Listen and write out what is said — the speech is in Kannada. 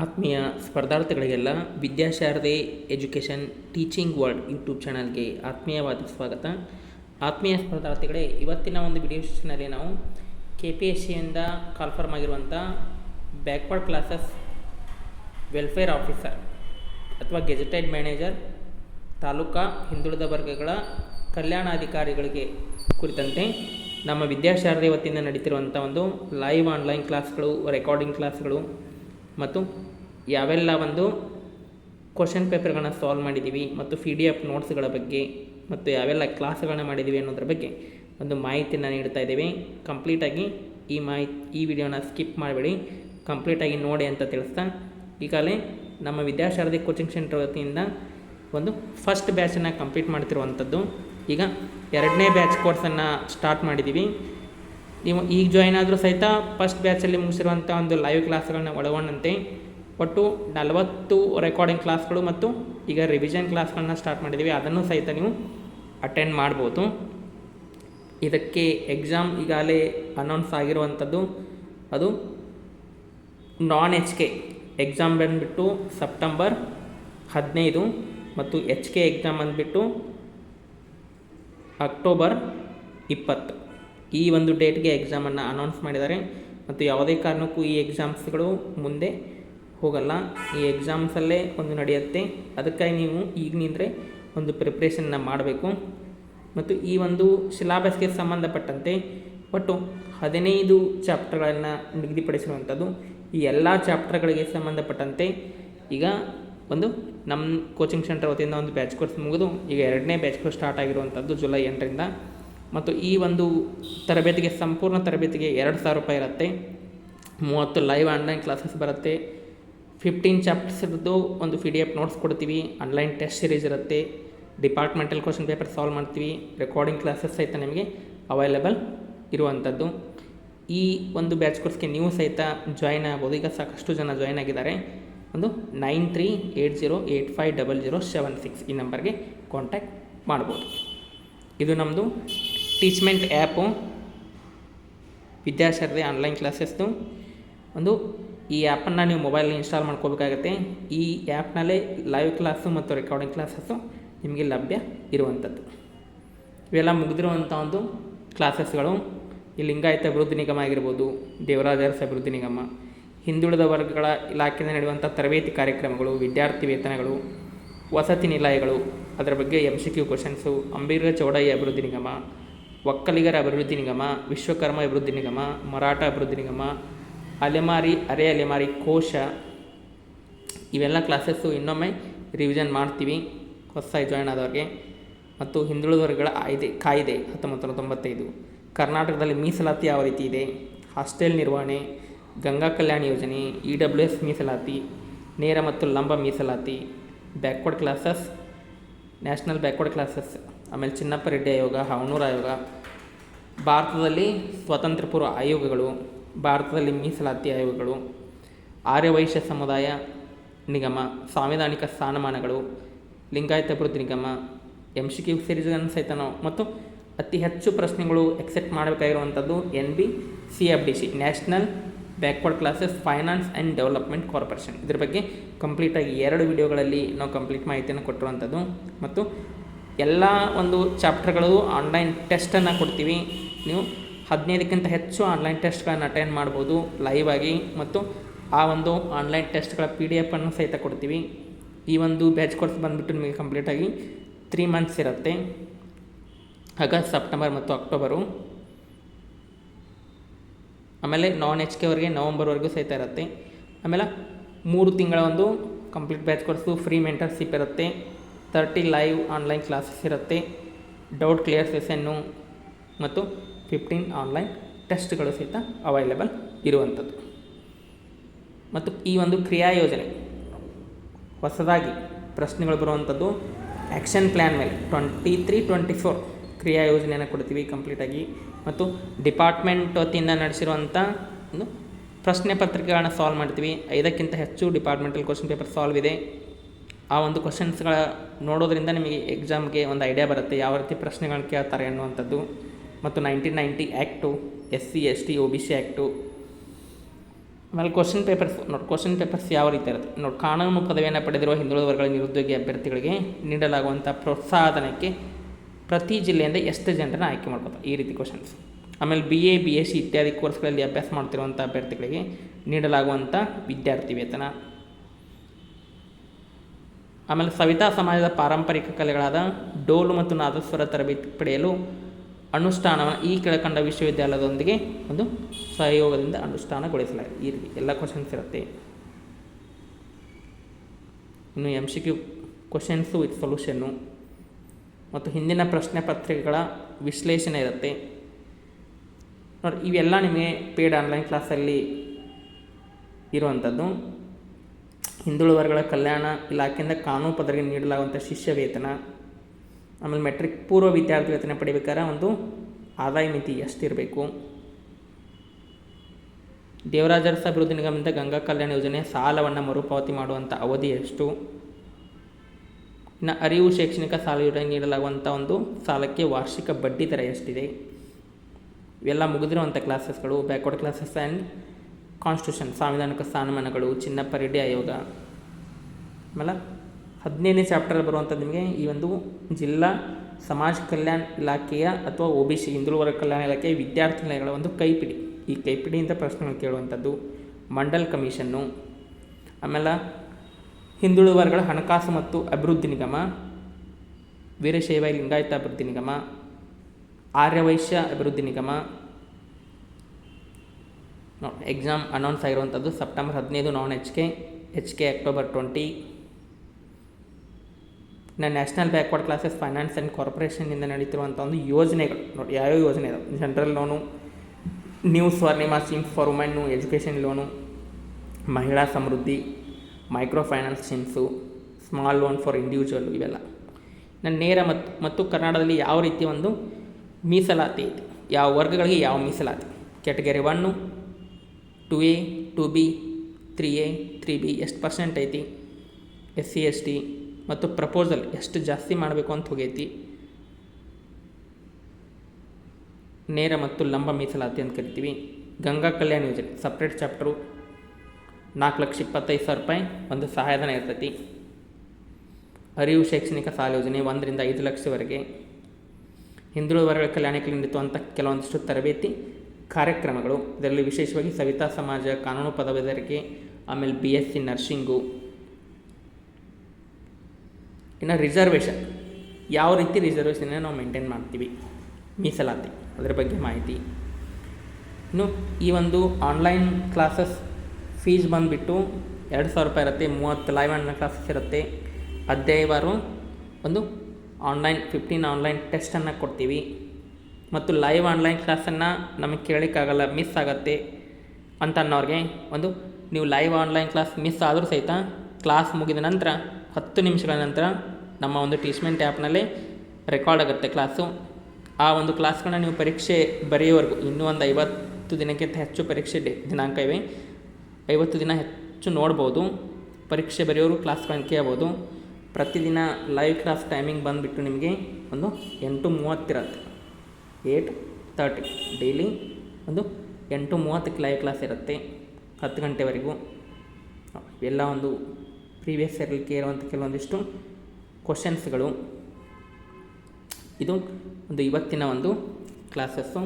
ಆತ್ಮೀಯ ಸ್ಪರ್ಧಾರ್ಥಿಗಳಿಗೆಲ್ಲ Vidyasharade education teaching world YouTube ಚಾನಲ್ಗೆ ಆತ್ಮೀಯವಾದ ಸ್ವಾಗತ. ಆತ್ಮೀಯ ಸ್ಪರ್ಧಾರ್ಥಿಗಳೇ, ಇವತ್ತಿನ ಒಂದು ವಿಡಿಯೋ ಸೆಷನಲ್ಲಿ ನಾವು ಕೆ ಪಿ ಎಸ್ ಸಿಯಿಂದ ಕಾಲ್ಫರ್ಮ್ ಆಗಿರುವಂಥ ಬ್ಯಾಕ್ವರ್ಡ್ ಕ್ಲಾಸಸ್ ವೆಲ್ಫೇರ್ ಆಫೀಸರ್ ಅಥವಾ ಗೆಜೆಟೆಡ್ ಮ್ಯಾನೇಜರ್, ತಾಲೂಕಾ ಹಿಂದುಳಿದ ವರ್ಗಗಳ ಕಲ್ಯಾಣಾಧಿಕಾರಿಗಳಿಗೆ ಕುರಿತಂತೆ ನಮ್ಮ ವಿದ್ಯಾಶಾರದೆ ವತಿಯಿಂದ ನಡೀತಿರುವಂಥ ಒಂದು ಲೈವ್ ಆನ್ಲೈನ್ ಕ್ಲಾಸ್ಗಳು, ರೆಕಾರ್ಡಿಂಗ್ ಕ್ಲಾಸ್ಗಳು ಮತ್ತು ಯಾವೆಲ್ಲ ಒಂದು ಕ್ವಶನ್ ಪೇಪರ್ಗಳನ್ನ ಸಾಲ್ವ್ ಮಾಡಿದ್ದೀವಿ ಮತ್ತು ಪಿ ಡಿ ಎಫ್ ನೋಟ್ಸ್ಗಳ ಬಗ್ಗೆ ಮತ್ತು ಯಾವೆಲ್ಲ ಕ್ಲಾಸ್ಗಳನ್ನ ಮಾಡಿದ್ದೀವಿ ಅನ್ನೋದ್ರ ಬಗ್ಗೆ ಒಂದು ಮಾಹಿತಿಯನ್ನು ನೀಡ್ತಾ ಇದ್ದೀವಿ. ಕಂಪ್ಲೀಟಾಗಿ ಈ ಮಾಹಿತಿ ಈ ವಿಡಿಯೋನ ಸ್ಕಿಪ್ ಮಾಡಬೇಡಿ. ಕಂಪ್ಲೀಟಾಗಿ ನೋಡಿ ಅಂತ ತಿಳಿಸ್ತಾ. ಈಗಾಗಲೇ ನಮ್ಮ ವಿದ್ಯಾಶಾರದಿ ಕೋಚಿಂಗ್ ಸೆಂಟರ್ ವತಿಯಿಂದ ಒಂದು ಫಸ್ಟ್ ಬ್ಯಾಚನ್ನು ಕಂಪ್ಲೀಟ್ ಮಾಡ್ತಿರುವಂಥದ್ದು. ಈಗ ಎರಡನೇ ಬ್ಯಾಚ್ ಕೋರ್ಸನ್ನು ಸ್ಟಾರ್ಟ್ ಮಾಡಿದ್ದೀವಿ ನೀವು ಈಗ ಜಾಯ್ನ್ ಆದರೂ ಸಹಿತ ಫಸ್ಟ್ ಬ್ಯಾಚಲ್ಲಿ ಮುಗಿಸಿರುವಂಥ ಒಂದು ಲೈವ್ ಕ್ಲಾಸ್ಗಳನ್ನ ಒಳಗೊಂಡಂತೆ. ಒಟ್ಟು ನಲವತ್ತು ರೆಕಾರ್ಡಿಂಗ್ ಕ್ಲಾಸ್ಗಳು ಮತ್ತು ಈಗ ರಿವಿಷನ್ ಕ್ಲಾಸ್ಗಳನ್ನ ಸ್ಟಾರ್ಟ್ ಮಾಡಿದ್ದೀವಿ. ಅದನ್ನು ಸಹಿತ ನೀವು ಅಟೆಂಡ್ ಮಾಡ್ಬೋದು. ಇದಕ್ಕೆ ಎಕ್ಸಾಮ್ ಈಗಾಗಲೇ ಅನೌನ್ಸ್ ಆಗಿರುವಂಥದ್ದು. ಅದು ನಾನ್ ಎಚ್ ಕೆ ಎಕ್ಸಾಮ್ ಬಂದುಬಿಟ್ಟು ಸೆಪ್ಟೆಂಬರ್ ಹದಿನೈದು ಮತ್ತು ಎಚ್ ಕೆ ಎಕ್ಸಾಮ್ ಬಂದುಬಿಟ್ಟು ಅಕ್ಟೋಬರ್ ಇಪ್ಪತ್ತು. ಈ ಒಂದು ಡೇಟ್ಗೆ ಎಕ್ಸಾಮನ್ನು ಅನೌನ್ಸ್ ಮಾಡಿದ್ದಾರೆ. ಮತ್ತು ಯಾವುದೇ ಕಾರಣಕ್ಕೂ ಈ ಎಕ್ಸಾಮ್ಸ್ಗಳು ಮುಂದೆ ಹೋಗಲ್ಲ. ಈ ಎಕ್ಸಾಮ್ಸಲ್ಲೇ ಒಂದು ನಡೆಯುತ್ತೆ. ಅದಕ್ಕಾಗಿ ನೀವು ಈಗಿನಿಂದರೆ ಒಂದು ಪ್ರಿಪ್ರೇಷನ್ನ ಮಾಡಬೇಕು. ಮತ್ತು ಈ ಒಂದು ಸಿಲಾಬಸ್ಗೆ ಸಂಬಂಧಪಟ್ಟಂತೆ ಒಟ್ಟು ಹದಿನೈದು ಚಾಪ್ಟರ್ಗಳನ್ನು ನಿಗದಿಪಡಿಸಿರುವಂಥದ್ದು. ಈ ಎಲ್ಲ ಚಾಪ್ಟರ್ಗಳಿಗೆ ಸಂಬಂಧಪಟ್ಟಂತೆ ಈಗ ಒಂದು ನಮ್ಮ ಕೋಚಿಂಗ್ ಸೆಂಟರ್ ವತಿಯಿಂದ ಒಂದು ಬ್ಯಾಚ್ ಕೋರ್ಸ್ ಮುಗಿದು ಈಗ ಎರಡನೇ ಬ್ಯಾಚ್ ಕೋರ್ಸ್ ಸ್ಟಾರ್ಟ್ ಆಗಿರುವಂಥದ್ದು ಜುಲೈ ಎಂಟರಿಂದ. ಮತ್ತು ಈ ಒಂದು ತರಬೇತಿಗೆ, ಸಂಪೂರ್ಣ ತರಬೇತಿಗೆ ಎರಡು ಸಾವಿರ ರೂಪಾಯಿ ಇರುತ್ತೆ. ಮೂವತ್ತು ಲೈವ್ ಆನ್ಲೈನ್ ಕ್ಲಾಸಸ್ ಬರುತ್ತೆ. ಫಿಫ್ಟೀನ್ ಚಾಪ್ಟರ್ಸ್ದು ಒಂದು ಪಿ ಡಿ ಎಫ್ ನೋಟ್ಸ್ ಕೊಡ್ತೀವಿ. ಆನ್ಲೈನ್ ಟೆಸ್ಟ್ ಸೀರೀಸ್ ಇರುತ್ತೆ. ಡಿಪಾರ್ಟ್ಮೆಂಟಲ್ ಕ್ವಶನ್ ಪೇಪರ್ ಸಾಲ್ವ್ ಮಾಡ್ತೀವಿ. ರೆಕಾರ್ಡಿಂಗ್ ಕ್ಲಾಸಸ್ ಸಹಿತ ನಿಮಗೆ ಅವೈಲೇಬಲ್ ಇರುವಂಥದ್ದು. ಈ ಒಂದು ಬ್ಯಾಚ್ ಕೋರ್ಸ್ಗೆ ನೀವು ಸಹಿತ ಜಾಯ್ನ್ ಆಗ್ಬೋದು. ಈಗ ಸಾಕಷ್ಟು ಜನ ಜಾಯ್ನ್ ಆಗಿದ್ದಾರೆ. ಒಂದು nine three eight zero eight five double zero seven six ಈ ನಂಬರ್ಗೆ ಕಾಂಟ್ಯಾಕ್ಟ್ ಮಾಡ್ಬೋದು. ಇದು ನಮ್ಮದು ಟೀಚ್ಮೆಂಟ್ ಆ್ಯಪು ವಿದ್ಯಾಶಾರದೆ ಆನ್ಲೈನ್ ಕ್ಲಾಸಸ್ದು ಒಂದು, ಈ ಆ್ಯಪನ್ನು ನೀವು ಮೊಬೈಲಲ್ಲಿ ಇನ್ಸ್ಟಾಲ್ ಮಾಡ್ಕೋಬೇಕಾಗತ್ತೆ. ಈ ಆ್ಯಪ್ನಲ್ಲೇ ಲೈವ್ ಕ್ಲಾಸು ಮತ್ತು ರೆಕಾರ್ಡಿಂಗ್ ಕ್ಲಾಸಸ್ಸು ನಿಮಗೆ ಲಭ್ಯ ಇರುವಂಥದ್ದು ಇವೆಲ್ಲ ಮುಗಿದಿರುವಂಥ ಒಂದು ಕ್ಲಾಸಸ್ಗಳು ಈ ಲಿಂಗಾಯತ ಅಭಿವೃದ್ಧಿ ನಿಗಮ ಆಗಿರ್ಬೋದು ದೇವರಾಜ ಅರಸ್ ಅಭಿವೃದ್ಧಿ ನಿಗಮ, ಹಿಂದುಳಿದ ವರ್ಗಗಳ ಇಲಾಖೆಯಿಂದ ನಡೆಯುವಂಥ ತರಬೇತಿ ಕಾರ್ಯಕ್ರಮಗಳು, ವಿದ್ಯಾರ್ಥಿ ವೇತನಗಳು, ವಸತಿ ನಿಲಯಗಳು, ಅದರ ಬಗ್ಗೆ M C Q questions Ambedkar Chowdaiah ಅಭಿವೃದ್ಧಿ ನಿಗಮ ಒಕ್ಕಲಿಗರ ಅಭಿವೃದ್ಧಿ ನಿಗಮ, ವಿಶ್ವಕರ್ಮ ಅಭಿವೃದ್ಧಿ ನಿಗಮ, ಮರಾಠ ಅಭಿವೃದ್ಧಿ ನಿಗಮ, ಅಲೆಮಾರಿ, ಅರೆ ಅಲೆಮಾರಿ, ಕೋಶ, ಇವೆಲ್ಲ ಕ್ಲಾಸಸ್ಸು ಇನ್ನೊಮ್ಮೆ ರಿವಿಷನ್ ಮಾಡ್ತೀವಿ. ಹೊಸದಾಗಿ ಜಾಯ್ನ್ ಆದವ್ರಿಗೆ. ಮತ್ತು ಹಿಂದುಳಿದ ವರ್ಗಗಳ ಆಯ್ದೆ, ಕಾಯ್ದೆ ಹತ್ತೊಂಬತ್ತು ನೂರ ತೊಂಬತ್ತೈದು. ಕರ್ನಾಟಕದಲ್ಲಿ ಮೀಸಲಾತಿ ಯಾವ ರೀತಿ ಇದೆ? ಹಾಸ್ಟೆಲ್ ನಿರ್ವಹಣೆ, ಗಂಗಾ ಕಲ್ಯಾಣ ಯೋಜನೆ ಇ ಡಬ್ಲ್ಯೂ ಎಸ್ ಮೀಸಲಾತಿ, ನೇರ ಮತ್ತು ಲಂಬ ಮೀಸಲಾತಿ backward classes national backward classes ಆಮೇಲೆ ಚಿನ್ನಪ್ಪ ರೆಡ್ಡಿ ಆಯೋಗ, ಹಾವನೂರು ಆಯೋಗ, ಭಾರತದಲ್ಲಿ ಸ್ವಾತಂತ್ರ್ಯ ಪೂರ್ವ ಆಯೋಗಗಳು, ಭಾರತದಲ್ಲಿ ಮೀಸಲಾತಿ ಆಯೋಗಗಳು, ಆರ್ಯವೈಶ್ಯ ಸಮುದಾಯ ನಿಗಮ, ಸಾಂವಿಧಾನಿಕ ಸ್ಥಾನಮಾನಗಳು ಲಿಂಗಾಯತ ಅಭಿವೃದ್ಧಿ ನಿಗಮ ಎಂ ಸಿ ಕ್ಯೂ ಸೀರೀಸ್ಗಳನ್ನು ಸಹಿತ ನಾವು ಮತ್ತು ಅತಿ ಹೆಚ್ಚು ಪ್ರಶ್ನೆಗಳು accept ಮಾಡಬೇಕಾಗಿರುವಂಥದ್ದು N B C F D C national backward classes finance and development corporation ಇದ್ರ ಬಗ್ಗೆ ಕಂಪ್ಲೀಟಾಗಿ ಎರಡು ವಿಡಿಯೋಗಳಲ್ಲಿ ನಾವು ಕಂಪ್ಲೀಟ್ ಮಾಹಿತಿಯನ್ನು ಕೊಟ್ಟಿರುವಂಥದ್ದು ಮತ್ತು ಎಲ್ಲ ಒಂದು ಚಾಪ್ಟರ್ಗಳು ಆನ್ಲೈನ್ ಟೆಸ್ಟನ್ನು ಕೊಡ್ತೀವಿ. ನೀವು ಹದಿನೈದಕ್ಕಿಂತ ಹೆಚ್ಚು ಆನ್ಲೈನ್ ಟೆಸ್ಟ್ಗಳನ್ನು ಅಟೆಂಡ್ ಮಾಡ್ಬೋದು ಲೈವ್ ಆಗಿ ಮತ್ತು ಆ ಒಂದು ಆನ್ಲೈನ್ ಟೆಸ್ಟ್ಗಳ ಪಿ ಡಿ ಎಫನ್ನು ಸಹಿತ ಕೊಡ್ತೀವಿ. ಈ ಒಂದು ಬ್ಯಾಚ್ ಕೋರ್ಸ್ ಬಂದುಬಿಟ್ಟು ನಿಮಗೆ ಕಂಪ್ಲೀಟಾಗಿ ತ್ರೀ ಮಂತ್ಸ್ ಇರುತ್ತೆ. ಆಗಸ್ಟ್, ಸೆಪ್ಟೆಂಬರ್ ಮತ್ತು ಅಕ್ಟೋಬರು. ಆಮೇಲೆ ನಾನ್ ಎಚ್ ಕೆ ಅವ್ರಿಗೆ ನವಂಬರ್ವರೆಗೂ ಸಹಿತ ಇರುತ್ತೆ. ಆಮೇಲೆ ಮೂರು ತಿಂಗಳ ಒಂದು complete batch course free mentorship ಇರುತ್ತೆ. ತರ್ಟಿ ಲೈವ್ ಆನ್ಲೈನ್ ಕ್ಲಾಸಸ್ ಇರುತ್ತೆ. ಡೌಟ್ ಕ್ಲಿಯರ್ ಸೆಷನ್ನು ಮತ್ತು ಫಿಫ್ಟೀನ್ ಆನ್ಲೈನ್ ಟೆಸ್ಟ್ಗಳು ಸಹಿತ ಅವೈಲೇಬಲ್ ಇರುವಂಥದ್ದು. ಮತ್ತು ಈ ಒಂದು ಕ್ರಿಯಾ ಯೋಜನೆ ಹೊಸದಾಗಿ ಪ್ರಶ್ನೆಗಳು ಬರುವಂಥದ್ದು ಆ್ಯಕ್ಷನ್ ಪ್ಲ್ಯಾನ್ ಮೇಲೆ ಟ್ವೆಂಟಿ ತ್ರೀ ಟ್ವೆಂಟಿ ಫೋರ್ ಕ್ರಿಯಾ ಯೋಜನೆಯನ್ನು ಕೊಡ್ತೀವಿ ಕಂಪ್ಲೀಟಾಗಿ ಮತ್ತು ಡಿಪಾರ್ಟ್ಮೆಂಟ್ ವತಿಯಿಂದ ನಡೆಸಿರುವಂಥ ಒಂದು ಪ್ರಶ್ನೆ ಪತ್ರಿಕೆಗಳನ್ನ ಸಾಲ್ವ್ ಮಾಡ್ತೀವಿ. ಐದಕ್ಕಿಂತ ಹೆಚ್ಚು ಡಿಪಾರ್ಟ್ಮೆಂಟಲ್ ಕ್ವಶನ್ ಪೇಪರ್ ಸಾಲ್ವ್ ಇದೆ. ಆ ಒಂದು ಕ್ವಶನ್ಸ್ಗಳ ನೋಡೋದ್ರಿಂದ ನಿಮಗೆ ಎಕ್ಸಾಮ್ಗೆ ಒಂದು ಐಡಿಯಾ ಬರುತ್ತೆ. ಯಾವ ರೀತಿ ಪ್ರಶ್ನೆಗಳನ್ನ ಕೇಳ್ತಾರೆ ಅನ್ನುವಂಥದ್ದು. ಮತ್ತು nineteen ninety act S C S T O B C act ಆಮೇಲೆ ಕ್ವಶನ್ ಪೇಪರ್ಸ್ ನೋಡಿ ಕ್ವಶನ್ ಪೇಪರ್ಸ್ ಯಾವ ರೀತಿ ಇರುತ್ತೆ? ನೋಡಿ ಕಾನೂನು ಪದವಿಯನ್ನು ಪಡೆದಿರುವ ಹಿಂದುಳಿದ ವರ್ಗಗಳ ನಿರುದ್ಯೋಗಿ ಅಭ್ಯರ್ಥಿಗಳಿಗೆ ನೀಡಲಾಗುವಂಥ ಪ್ರೋತ್ಸಾಹನಕ್ಕೆ ಪ್ರತಿ ಜಿಲ್ಲೆಯಿಂದ ಎಷ್ಟು ಜನರನ್ನು ಆಯ್ಕೆ ಮಾಡ್ಕೋತಾರೆ ಈ ರೀತಿ ಕ್ವಶನ್ಸ್ ಆಮೇಲೆ B A B S C ಇತ್ಯಾದಿ ಕೋರ್ಸ್ಗಳಲ್ಲಿ ಅಭ್ಯಾಸ ಮಾಡ್ತಿರುವಂಥ ಅಭ್ಯರ್ಥಿಗಳಿಗೆ ನೀಡಲಾಗುವಂಥ ವಿದ್ಯಾರ್ಥಿ ವೇತನ. ಆಮೇಲೆ ಸವಿತಾ ಸಮಾಜದ ಪಾರಂಪರಿಕ ಕಲೆಗಳಾದ ಡೋಲು ಮತ್ತು ನಾದಸ್ವರ ತರಬೇತಿ ಪಡೆಯಲು ಅನುಷ್ಠಾನವನ್ನು ಈ ಕೆಳಕಂಡ ವಿಶ್ವವಿದ್ಯಾಲಯದೊಂದಿಗೆ ಒಂದು ಸಹಯೋಗದಿಂದ ಅನುಷ್ಠಾನಗೊಳಿಸಲಾಗಿದೆ. ಈ ರೀತಿ ಎಲ್ಲ ಕ್ವಶನ್ಸ್ ಇರುತ್ತೆ. ಇನ್ನು M C Q questions with solution ಮತ್ತು ಹಿಂದಿನ ಪ್ರಶ್ನೆ ಪತ್ರಿಕೆಗಳ ವಿಶ್ಲೇಷಣೆ ಇರುತ್ತೆ. ನೋಡಿ, ಇವೆಲ್ಲ ನಿಮಗೆ ಪೇಡ್ ಆನ್ಲೈನ್ ಕ್ಲಾಸಲ್ಲಿ ಇರುವಂಥದ್ದು. ಹಿಂದುಳಿದ ವರ್ಗಗಳ ಕಲ್ಯಾಣ ಇಲಾಖೆಯಿಂದ ಕಾನೂನು ಪದರಿಗೆ ನೀಡಲಾಗುವಂಥ ಶಿಷ್ಯ ವೇತನ ಆಮೇಲೆ ಮೆಟ್ರಿಕ್ ಪೂರ್ವ ವಿದ್ಯಾರ್ಥಿ ವೇತನ ಪಡಿಬೇಕಾದ್ರೆ ಒಂದು ಆದಾಯ ಮಿತಿ ಎಷ್ಟಿರಬೇಕು. ದೇವರಾಜರಸ ಅಭಿವೃದ್ಧಿ ನಿಗಮದಿಂದ ಗಂಗಾ ಕಲ್ಯಾಣ ಯೋಜನೆ ಸಾಲವನ್ನು ಮರುಪಾವತಿ ಮಾಡುವಂಥ ಅವಧಿ ಎಷ್ಟು? ಇನ್ನು ಅರಿವು ಶೈಕ್ಷಣಿಕ ಸಾಲ ಯೋಜನೆ ನೀಡಲಾಗುವಂಥ ಒಂದು ಸಾಲಕ್ಕೆ ವಾರ್ಷಿಕ ಬಡ್ಡಿ ದರ ಎಷ್ಟಿದೆ? ಇವೆಲ್ಲ ಮುಗಿದಿರುವಂಥ ಕ್ಲಾಸಸ್ಗಳು ಬ್ಯಾಕ್ವರ್ಡ್ ಕ್ಲಾಸಸ್ ಆ್ಯಂಡ್ ಕಾನ್ಸ್ಟಿಟ್ಯೂಷನ್ ಸಾಂವಿಧಾನಿಕ ಸ್ಥಾನಮಾನಗಳು ಚಿನ್ನಪ್ಪ ರೆಡ್ಡಿ ಆಯೋಗ. ಆಮೇಲೆ ಹದಿನೈದನೇ ಚಾಪ್ಟರ್ ಬರುವಂಥದ್ದು ನಿಮಗೆ ಈ ಒಂದು ಜಿಲ್ಲಾ ಸಮಾಜ ಕಲ್ಯಾಣ ಇಲಾಖೆಯ ಅಥವಾ ಒ ಬಿ ಸಿ ಹಿಂದುಳಿದ ಕಲ್ಯಾಣ ಇಲಾಖೆಯ ವಿದ್ಯಾರ್ಥಿ ನಿಲಯಗಳ ಒಂದು ಕೈಪಿಡಿ. ಈ ಕೈಪಿಡಿಯಿಂದ ಪ್ರಶ್ನೆಗಳು ಕೇಳುವಂಥದ್ದು. ಮಂಡಲ್ ಕಮಿಷನ್ನು. ಆಮೇಲೆ ಹಿಂದುಳಿದ ವರ್ಗಗಳ ಹಣಕಾಸು ಮತ್ತು ಅಭಿವೃದ್ಧಿ ನಿಗಮ. ವೀರಶೈವ ಲಿಂಗಾಯತ ಅಭಿವೃದ್ಧಿ ನಿಗಮ. ಆರ್ಯವೈಶ್ಯ ಅಭಿವೃದ್ಧಿ ನಿಗಮ. ಎಕ್ಸಾಮ್ ಅನೌನ್ಸ್ ಆಗಿರುವಂಥದ್ದು ಸೆಪ್ಟೆಂಬರ್ ಹದಿನೈದು non H K H K October twenty ಇನ್ನು national backward classes finance and ಕಾರ್ಪೊರೇಷನ್ನಿಂದ ನಡೀತಿರುವಂಥ ಒಂದು ಯೋಜನೆಗಳು. ನೋಡಿ, ಯಾವ್ಯಾವ ಯೋಜನೆ ಇದಾವೆ? General loan new Swarnima scheme for women education loan Mahila Samriddhi micro finance schemes small loan for individual ಇವೆಲ್ಲ. ನನ್ನ ನೇರ ಮತ್ತು ಮತ್ತು ಕರ್ನಾಟಕದಲ್ಲಿ ಯಾವ ರೀತಿ ಒಂದು ಮೀಸಲಾತಿ ಐತಿ? ಯಾವ ವರ್ಗಗಳಿಗೆ ಯಾವ ಮೀಸಲಾತಿ? Category one two A, two B, three A, three B ಎಷ್ಟು ಪರ್ಸೆಂಟ್ ಐತಿ? S C S T. ಮತ್ತು ಪ್ರಪೋಸಲ್ ಎಷ್ಟು ಜಾಸ್ತಿ ಮಾಡಬೇಕು ಅಂತ ಹೋಗೈತಿ? ನೇರ ಮತ್ತು ಲಂಬ ಮೀಸಲಾತಿ ಅಂತ ಕರಿತೀವಿ. ಗಂಗಾ ಕಲ್ಯಾಣ ಯೋಜನೆ ಸಪ್ರೇಟ್ ಚಾಪ್ಟ್ರು ನಾಲ್ಕು ಲಕ್ಷ ಇಪ್ಪತ್ತೈದು ಸಾವಿರ ರೂಪಾಯಿ ಒಂದು ಸಹಾಯಧನ ಇರ್ತೈತಿ. ಅರಿವು ಶೈಕ್ಷಣಿಕ ಸಾಲ ಯೋಜನೆ ಒಂದರಿಂದ ಐದು ಲಕ್ಷವರೆಗೆ. ಹಿಂದುಳಿದ ವರ್ಗಗಳ ಕಲ್ಯಾಣಕ್ಕೆ ನೀಡುವಂಥ ಕೆಲವೊಂದಿಷ್ಟು ತರಬೇತಿ. ಕಾರ್ಯಕ್ರಮಗಳು. ಇದರಲ್ಲಿ ವಿಶೇಷವಾಗಿ ಸವಿತಾ ಸಮಾಜ, ಕಾನೂನು ಪದವೀಧರಿಗೆ ಆಮೇಲೆ ಬಿ ಎಸ್ ಸಿ ನರ್ಸಿಂಗು. ಇನ್ನು ರಿಸರ್ವೇಷನ್ ಯಾವ ರೀತಿ ರಿಸರ್ವೇಷನ್ನ ನಾವು ಮೇಂಟೈನ್ ಮಾಡ್ತೀವಿ? ಮೀಸಲಾತಿ. ಅದರ ಬಗ್ಗೆ ಮಾಹಿತಿ. ಇನ್ನು ಈ ಒಂದು ಆನ್ಲೈನ್ ಕ್ಲಾಸಸ್ ಫೀಸ್ ಬಂದುಬಿಟ್ಟು ಎರಡು ಸಾವಿರ ರೂಪಾಯಿ ಇರುತ್ತೆ, ಮೂವತ್ತು ಲೈವ್ ಆನ್ಲೈನ್ ಕ್ಲಾಸಸ್ ಇರುತ್ತೆ. ಅಧ್ಯಾಯವಾರು ಒಂದು ಆನ್ಲೈನ್ ಫಿಫ್ಟೀನ್ ಆನ್ಲೈನ್ ಟೆಸ್ಟನ್ನು ಕೊಡ್ತೀವಿ. ಮತ್ತು ಲೈವ್ ಆನ್ಲೈನ್ ಕ್ಲಾಸನ್ನು ನಮಗೆ ಕೇಳೋಕ್ಕಾಗಲ್ಲ ಮಿಸ್ ಆಗುತ್ತೆ ಅಂತ ಅನ್ನೋರಿಗೆ ಒಂದು ನೀವು ಲೈವ್ ಆನ್ಲೈನ್ ಕ್ಲಾಸ್ ಮಿಸ್ ಆದರೂ ಸಹಿತ ಕ್ಲಾಸ್ ಮುಗಿದ ನಂತರ ಹತ್ತು ನಿಮಿಷಗಳ ನಂತರ ನಮ್ಮ ಒಂದು ಟೀಚ್ಮೆಂಟ್ ಆ್ಯಪ್ನಲ್ಲಿ ರೆಕಾರ್ಡ್ ಆಗುತ್ತೆ ಕ್ಲಾಸು ಆ ಒಂದು ಕ್ಲಾಸ್ಗಳನ್ನ ನೀವು ಪರೀಕ್ಷೆ ಬರೆಯೋವರೆಗೂ ಇನ್ನೂ ಒಂದು ಐವತ್ತು ದಿನಕ್ಕಿಂತ ಹೆಚ್ಚು ಪರೀಕ್ಷೆ ದಿನಾಂಕ ಇವೆ. ಐವತ್ತು ದಿನ ಹೆಚ್ಚು ನೋಡ್ಬೋದು, ಪರೀಕ್ಷೆ ಬರೆಯೋರು ಕ್ಲಾಸ್ಗಳನ್ನು ಕೇಳ್ಬೋದು. ಪ್ರತಿದಿನ ಲೈವ್ ಕ್ಲಾಸ್ ಟೈಮಿಂಗ್ ಬಂದುಬಿಟ್ಟು ನಿಮಗೆ ಒಂದು ಎಂಟು ಮೂವತ್ತಿರತ್ತೆ ಏಟ್ ತರ್ಟಿ ಡೈಲಿ ಒಂದು ಎಂಟು ಮೂವತ್ತಕ್ಕೆ ಲೈವ್ ಕ್ಲಾಸ್ ಇರುತ್ತೆ, ಹತ್ತು ಗಂಟೆವರೆಗೂ. ಎಲ್ಲ ಒಂದು ಪ್ರೀವಿಯಸ್ ಇಯರ್ಲಿ ಕೇಳುವಂಥ ಕೆಲವೊಂದಿಷ್ಟು ಕ್ವಶನ್ಸ್ಗಳು ಇದು ಒಂದು ಇವತ್ತಿನ ಒಂದು ಕ್ಲಾಸಸ್ಸು